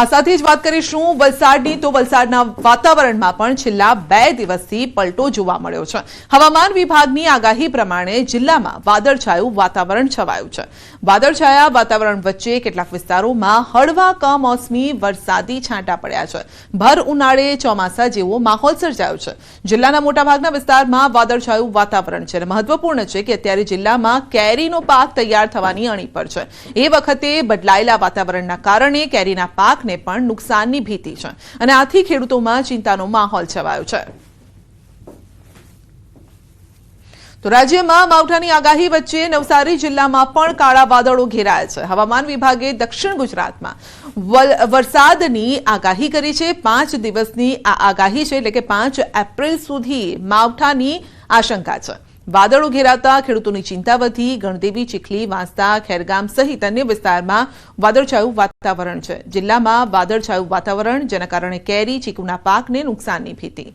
આ સાથે જ વાત કરીશું વલસાડની. તો વલસાડના વાતાવરણમાં પણ છેલ્લા બે દિવસથી પલટો જોવા મળ્યો છે. હવામાન વિભાગની આગાહી પ્રમાણે જિલ્લામાં વાદળછાયું વાતાવરણ છવાયું છે. વાદળછાયા વાતાવરણ વચ્ચે કેટલાક વિસ્તારોમાં હળવા કમોસમી વરસાદી છાંટા પડ્યા છે. ભર ઉનાળે ચોમાસા જેવો માહોલ સર્જાયો છે. જિલ્લાના મોટાભાગના વિસ્તારમાં વાદળછાયું વાતાવરણ છે. અને મહત્વપૂર્ણ છે કે અત્યારે જિલ્લામાં કેરીનો પાક તૈયાર થવાની અણી પર છે. એ વખતે બદલાયેલા વાતાવરણના કારણે કેરીના પાકને પણ નુકસાનની ભીતિ છે. અને આથી ખેડૂતોમાં ચિંતાનો માહોલ છવાયો છે. તો રાજ્યમાં માવઠાની આગાહી વચ્ચે નવસારી જિલ્લામાં પણ કાળા વાદળો ઘેરાયા છે. હવામાન વિભાગે દક્ષિણ ગુજરાતમાં વરસાદની આગાહી કરી છે. પાંચ દિવસની આ આગાહી છે એટલે કે પાંચ એપ્રિલ સુધી માવઠાની આશંકા છે. વાદળો ઘેરાતા ખેડૂતોની ચિંતા વધી, ગણદેવી, ચીખલી, વાંસદા, ખેરગામ સહિત અન્ય વિસ્તારમાં વાદળછાયું વાતાવરણ છે. જિલ્લામાં વાદળછાયું વાતાવરણ, જેના કારણે કેરી, ચીકુના પાકને નુકસાનની ભીતિ.